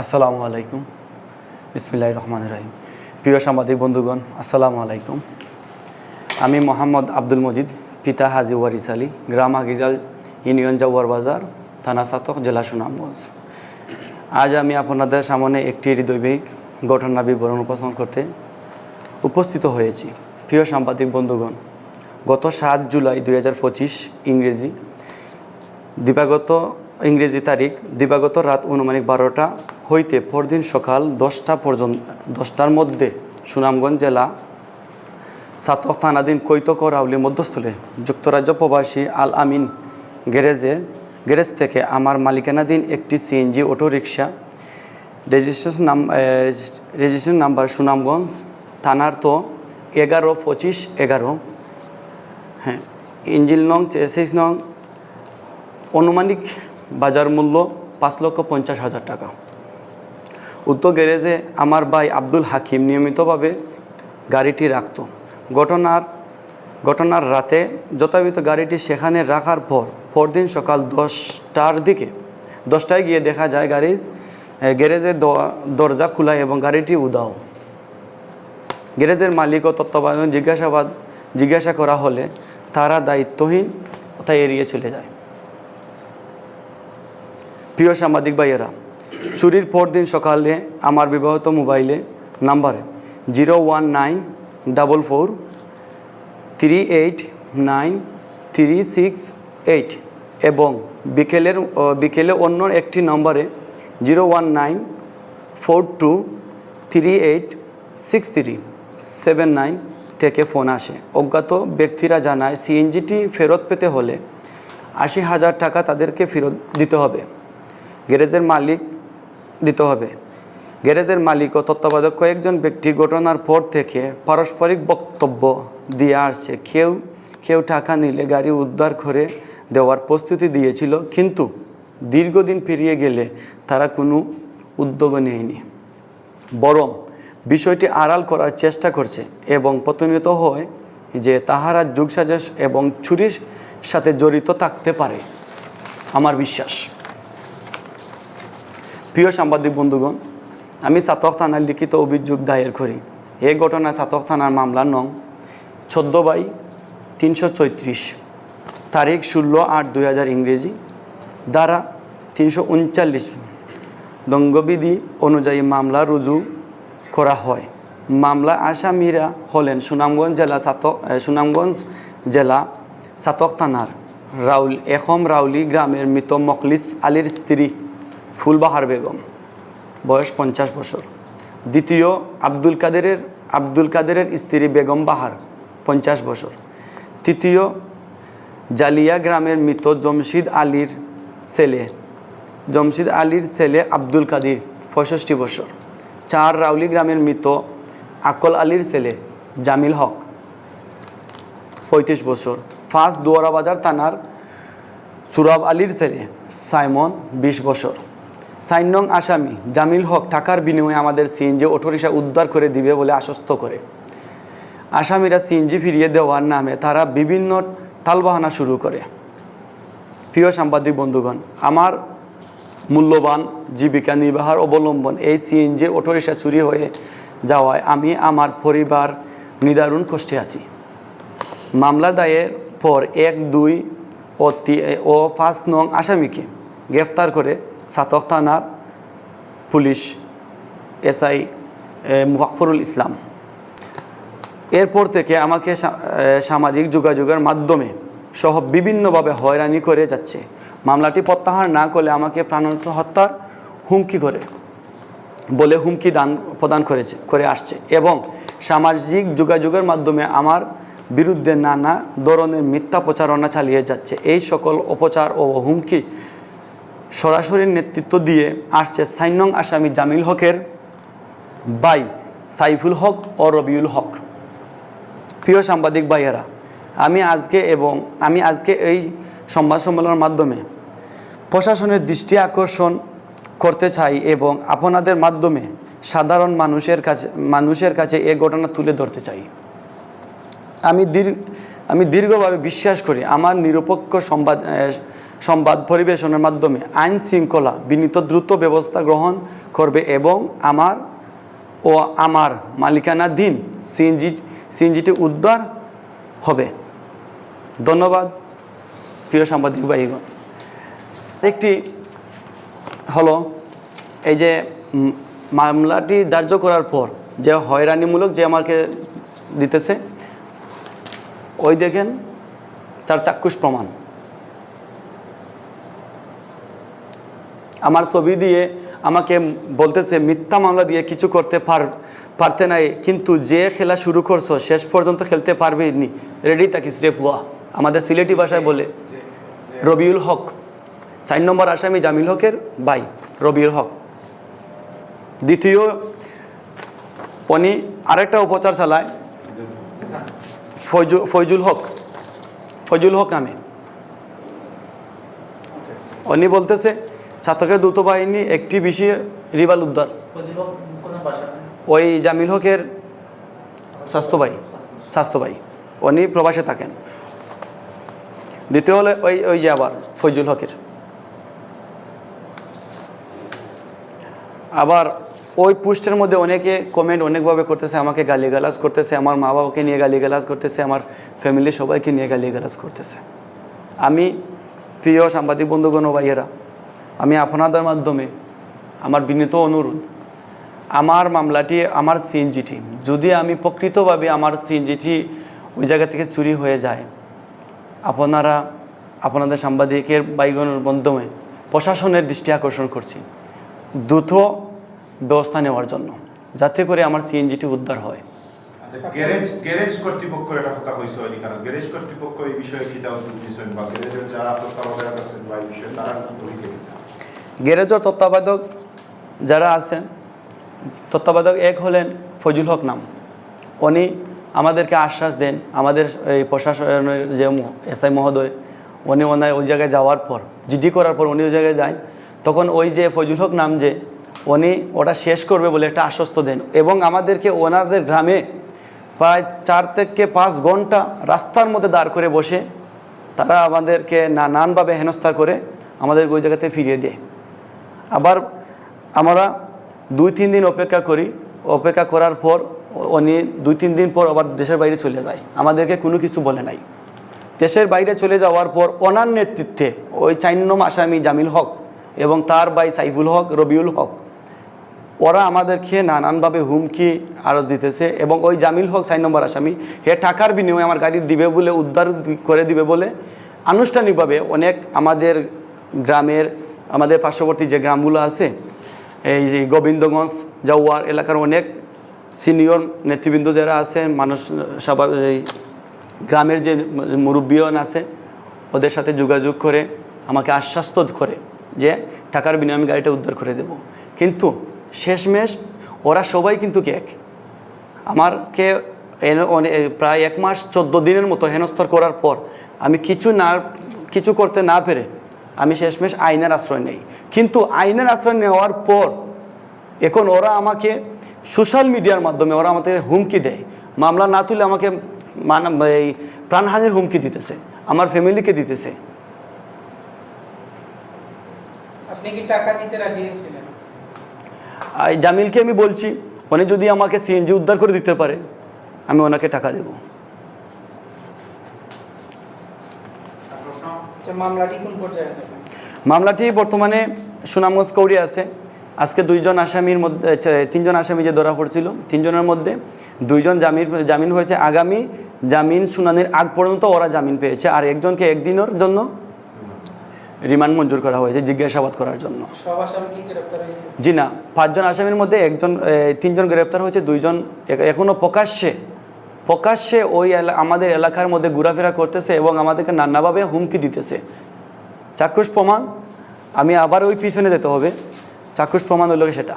আসসালামু আলাইকুম। বিসমিল্লাহ রহমান রাহিম। প্রিয় সাংবাদিক বন্ধুগণ, আসসালামু আলাইকুম। আমি মোহাম্মদ আব্দুল মজিদ, পিতা হাজি ওয়ারিস আলী, গ্রাম আগিজাল, ইউনিয়ন জাওয়ার বাজার, থানা সাতক, জেলা সুনামগঞ্জ। আজ আমি আপনাদের সামনে একটি হৃদয়বিক ঘটনা বিবরণ উপস্থাপন করতে উপস্থিত হয়েছি। প্রিয় সাংবাদিক বন্ধুগণ, গত সাত জুলাই দু হাজার পঁচিশ ইংরেজি দিবাগত ইংরেজি তারিখ, দিবাগত রাত অনুমানিক বারোটা হইতে পরদিন সকাল দশটা পর্যন্ত, দশটার মধ্যে সুনামগঞ্জ জেলা সাতক থানাধীন কৈতক রাউলি মধ্যস্থলে যুক্তরাজ্য প্রবাসী আল আমিন গ্যারেজে, গ্যারেজ থেকে আমার মালিকানাধীন একটি সিএনজি অটো রিক্সা রেজিস্ট্রেশন নাম রেজিস্ট্রেশন নাম্বার সুনামগঞ্জ থানার তো এগারো পঁচিশ এগারো। হ্যাঁ ইঞ্জিল নং, চেসিস নং অনুমানিক বাজার মূল্য পাঁচ লক্ষ পঞ্চাশ হাজার টাকা। উক্ত গ্যারেজে আমার ভাই আব্দুল হাকিম নিয়মিতভাবে গাড়িটি রাখত। ঘটনার ঘটনার রাতে যথাবিত গাড়িটি সেখানে রাখার পর, পরদিন সকাল দশটার দিকে, দশটায় গিয়ে দেখা যায় গাড়ির গ্যারেজের দরজা খোলা এবং গাড়িটি উদাও গ্যারেজের মালিক ও তত্ত্বাবধান জিজ্ঞাসাবাদ, জিজ্ঞাসা করা হলে তারা দায়িত্বহীন তাই এড়িয়ে চলে যায়। প্রিয় সাংবাদিক ভাইয়েরা, চুরির পর দিন সকালে আমার বিবাহিত মোবাইলে নাম্বারে zero one nine double four three eight nine three six eight এবং বিকেলের বিকেলে অন্য একটি নম্বরে zero one nine four two three eight six three seven nine থেকে ফোন আসে। অজ্ঞাত ব্যক্তিরা জানায়, সিএনজিটি ফেরত পেতে হলে আশি হাজার টাকা তাদেরকে ফেরত দিতে হবে। গ্যারেজের মালিক দিতে হবে। গ্যারেজের মালিক ও তত্ত্বাবধায়ক কয়েকজন ব্যক্তি ঘটনার পর থেকে পারস্পরিক বক্তব্য দিয়ে আসছে। কেউ কেউ টাকা নিলে গাড়ি উদ্ধার করে দেওয়ার প্রস্তুতি দিয়েছিল, কিন্তু দীর্ঘদিন পেরিয়ে গেলে তারা কোনো উদ্যোগ নেয়নি। বরং বিষয়টি আড়াল করার চেষ্টা করছে এবং প্রতিনিয়ত হয় যে তাহারা যুগসাজস এবং ছুরির সাথে জড়িত থাকতে পারে। আমার বিশ্বাস। প্রিয় সাংবাদিক বন্ধুগণ, আমি চাতক থানার লিখিত অভিযোগ দায়ের করি। এই ঘটনায় চাতক থানার মামলার নং চোদ্দ বাই তিনশো চৈত্রিশ, তারিখ ষোলো আট দুই হাজার ইংরেজি দ্বারা তিনশো উনচল্লিশ দঙ্গবিধি অনুযায়ী মামলা রুজু করা হয়। মামলা আসামিরা হলেন সুনামগঞ্জ জেলা সাতক সুনামগঞ্জ জেলা সাতক থানার রাউল এখম রাউলি গ্রামের মৃত মখলিস আলীর স্ত্রী। ফুলবাহার বেগম, বয়স পঞ্চাশ বছর। দ্বিতীয় আব্দুল কাদেরের আব্দুল কাদেরের স্ত্রী বেগম বাহার, পঞ্চাশ বছর। তৃতীয় জালিয়া গ্রামের মৃত জমশিদ আলীর ছেলে, জমশিদ আলীর ছেলে আব্দুল কাদির পঁয়ষট্টি বছর। চার রাউলি গ্রামের মৃত আকল আলীর ছেলে জামিল হক, পঁয়ত্রিশ বছর। ফার্স্ট দুয়ারাবাজার থানার সুরাব আলীর ছেলে সাইমন, বিশ বছর। সাইন নং আসামি জামিল হক টাকার বিনিময়ে আমাদের সিএনজি অটোরিকশা উদ্ধার করে দিবে বলে আশ্বস্ত করে। আসামিরা সিএনজি ফিরিয়ে দেওয়ার নামে তারা বিভিন্ন তালবাহানা শুরু করে। প্রিয় সাংবাদিক বন্ধুগণ, আমার মূল্যবান জীবিকা নির্বাহের অবলম্বন এই সিএনজি অটোরিকশা চুরি হয়ে যাওয়ায় আমি আমার পরিবার নিদারুণ কষ্টে আছি। মামলা দায়ের পর এক, দুই ও ও পাঁচ নং আসামিকে গ্রেফতার করে সাতক থানার পুলিশ, এসআই মুজাফরুল ইসলাম। এরপর থেকে আমাকে সামাজিক যোগাযোগের মাধ্যমে সহ বিভিন্নভাবে হয়রানি করে যাচ্ছে। মামলাটি প্রত্যাহার না করলে আমাকে প্রাণান্ত হত্যার হুমকি করে, বলে হুমকি দান, প্রদান করেছে, করে আসছে এবং সামাজিক যোগাযোগের মাধ্যমে আমার বিরুদ্ধে নানা ধরনের মিথ্যা প্রচারণা চালিয়ে যাচ্ছে। এই সকল অপচার ও হুমকি সরাসরি নেতৃত্ব দিয়ে আসছে সাইনং আসামি জামিল হকের বাই সাইফুল হক ও রবিউল হক। প্রিয় সাংবাদিক ভাইয়েরা, আমি আজকে এবং আমি আজকে এই সংবাদ সম্মেলনের মাধ্যমে প্রশাসনের দৃষ্টি আকর্ষণ করতে চাই এবং আপনাদের মাধ্যমে সাধারণ মানুষের কাছে মানুষের কাছে এ ঘটনা তুলে ধরতে চাই। আমি দীর্ঘ আমি দীর্ঘভাবে বিশ্বাস করি আমার নিরপেক্ষ সংবাদ সংবাদ পরিবেশনের মাধ্যমে আইন শৃঙ্খলা বিনীত দ্রুত ব্যবস্থা গ্রহণ করবে এবং আমার ও আমার মালিকানাধীন সিএনজি, সিএনজিটি উদ্ধার হবে। ধন্যবাদ। প্রিয় সাংবাদিক ভাইগণ, একটি হলো এই যে মামলাটি ধার্য করার পর যে হয়রানিমূলক যে আমাকে দিতেছে ওই দেখেন তার চাক্ষুষ প্রমাণ। আমার ছবি দিয়ে আমাকে বলতেছে, মিথ্যা মামলা দিয়ে কিছু করতে পার, পারতে নাই, কিন্তু যে খেলা শুরু করছ, শেষ পর্যন্ত খেলতে পারবে নি। রেডি থাকিস রে ফুয়া আমাদের সিলেটি ভাষায় বলে, রবিউল হক, চার নম্বর আসামি জামিল হকের ভাই, রবিউল হক। দ্বিতীয়, উনি আরেকটা উপচার চালায় ফয়জুল হক ফয়জুল হক নামে। উনি বলতেছে ছাত্রকের দ্রুত বাহিনী একটি বিষয়ে রিবাল উদ্ধার। ফজিল ওই জামিল হকের স্বাস্থ্য ভাই স্বাস্থ্য ভাই উনি প্রবাসে থাকেন। দ্বিতীয় হলে ওই ওই যে আবার ফৈজুল হকের। আবার ওই পোস্টের মধ্যে অনেকে কমেন্ট অনেকভাবে করতেছে, আমাকে গালিগালাজ করতেছে, আমার মা বাবাকে নিয়ে গালিগালাজ করতেছে, আমার ফ্যামিলির সবাইকে নিয়ে গালিগালাজ করতেছে। আমি প্রিয় সাংবাদিক বন্ধুগণ ভাইয়েরা, আমি আপনাদের মাধ্যমে আমার বিনীত অনুরোধ, আমার মামলাটি আমার সিএনজিটি যদি আমি প্রকৃতভাবে আমার সিএনজিটি ওই জায়গা থেকে চুরি হয়ে যায়, আপনারা, আপনাদের সাংবাদিকের বাইগণের মাধ্যমে প্রশাসনের দৃষ্টি আকর্ষণ করছি। দ্রুত ব্যবস্থা নেওয়ার জন্য যাতে করে আমার সিএনজিটি উদ্ধার হয়। আচ্ছা, গ্যারেজ গ্যারেজ কর্তৃপক্ষের একটা কথা কইছে হয়নি কারণ গ্যারেজ কর্তৃপক্ষ এই বিষয়ে কিটা উদ্যোগ নিছেন বা গ্যারেজের যারা তত্ত্বাবধায়ক আছেন বা এই বিষয়ে তারা গ্যারেজের তত্ত্বাবধায়ক যারা আছেন তত্ত্বাবধায়ক এক হলেন ফজুল হক নাম। উনি আমাদেরকে আশ্বাস দেন আমাদের এই প্রশাসনের যে এসআই মহোদয় উনি ওনার ওই জায়গায় যাওয়ার পর জিডি করার পর উনি ওই জায়গায় যায় তখন ওই যে ফজুল হক নাম যে উনি ওটা শেষ করবে বলে একটা আশ্বস্ত দেন। এবং আমাদেরকে ওনাদের গ্রামে প্রায় চার থেকে পাঁচ ঘণ্টা রাস্তার মধ্যে দাঁড় করে বসে তারা আমাদেরকে নানানভাবে হেনস্থা করে আমাদের ওই জায়গাতে ফিরিয়ে দেয়। আবার আমরা দুই, তিন দিন অপেক্ষা করি। অপেক্ষা করার পর উনি দুই, তিন দিন পর আবার দেশের বাইরে চলে যায়। আমাদেরকে কোনো কিছু বলে নাই। দেশের বাইরে চলে যাওয়ার পর ওনার নেতৃত্বে ওই নম্বর আসামি জামিল হক এবং তার ভাই সাইফুল হক, রবিউল হক ওরা আমাদেরকে নানানভাবে হুমকি আরজ দিতেছে এবং ওই জামিল হক চার নম্বর আসামি, হে টাকার বিনিময়ে আমার গাড়ি দিবে বলে উদ্ধার করে দিবে বলে আনুষ্ঠানিকভাবে অনেক আমাদের গ্রামের, আমাদের পার্শ্ববর্তী যে গ্রামগুলো আছে, এই যে গোবিন্দগঞ্জ, জাউয়ার এলাকার অনেক সিনিয়র নেতৃবৃন্দ যারা আছে, মানুষ সবার এই গ্রামের যে মুরব্বীয়ন আছে, ওদের সাথে যোগাযোগ করে আমাকে আশ্বাস্ত করে যে টাকার বিনিময়ে আমি গাড়িটা উদ্ধার করে দেব। কিন্তু শেষমেশ ওরা সবাই কিন্তু এক? আমারকে প্রায় এক মাস চোদ্দ দিনের মতো হেনস্থর করার পর আমি কিছু না, কিছু করতে না পেরে আমি শেষমেশ আইনের আশ্রয় নেই। কিন্তু আইনের আশ্রয় নেওয়ার পর এখন ওরা আমাকে সোশ্যাল মিডিয়ার মাধ্যমে ওরা আমাদের হুমকি দেয়। মামলা না তুলে আমাকে মান, এই প্রাণহানির হুমকি দিতেছে, আমার ফ্যামিলিকে দিতেছে। আপনি কি টাকা দিতে রাজি হয়েছিলেন? জামিলকে আমি বলছি উনি যদি আমাকে সিএনজি উদ্ধার করে দিতে পারে আমি ওনাকে টাকা দেব। আচ্ছা মামলাটি বর্তমানে সুনামগঞ্জ কৌরি আছে। আজকে দুইজন আসামির মধ্যে তিনজন আসামি যে ধরা পড়ছিল তিনজনের মধ্যে দুইজন জামিন জামিন হয়েছে। আগামী জামিন শুনানির আগ পর্যন্ত ওরা জামিন পেয়েছে। আর একজনকে একদিনের জন্য রিমান্ড মঞ্জুর করা হয়েছে জিজ্ঞাসাবাদ করার জন্য। জি না পাঁচজন আসামির মধ্যে একজন তিনজন গ্রেপ্তার হয়েছে দুইজন এখনও প্রকাশ্যে প্রকাশ্যে ওই আমাদের এলাকার মধ্যে ঘোরাফেরা করতেছে এবং আমাদেরকে নানাভাবে হুমকি দিতেছে। চাক্ষুষ প্রমাণ আমি আবার ওই পিছনে যেতে হবে। চাক্ষুষ প্রমাণ হলো সেটা?